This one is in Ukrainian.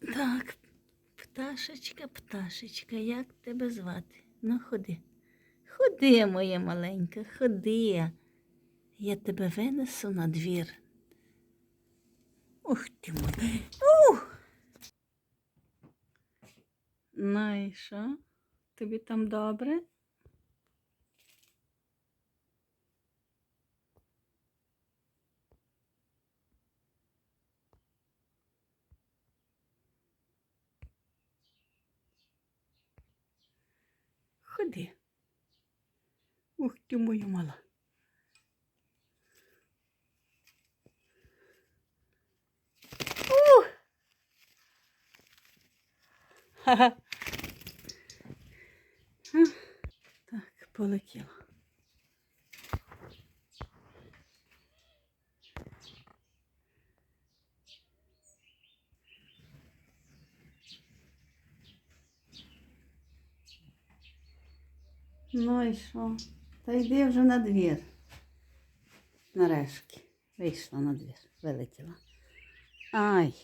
Так, пташечка, пташечка, як тебе звати? Ну, ходи. Ходи, моя маленька, ходи. Я тебе винесу на двір. Ух ти мой. Ух! Ну і що? Тобі там добре? Ходи. Ух ти мою мала. Ха-ха. Так, полетіла. Ну і що? Та йди вже на двір. Нарешті. Вийшла на двір, вилетіла. Ай.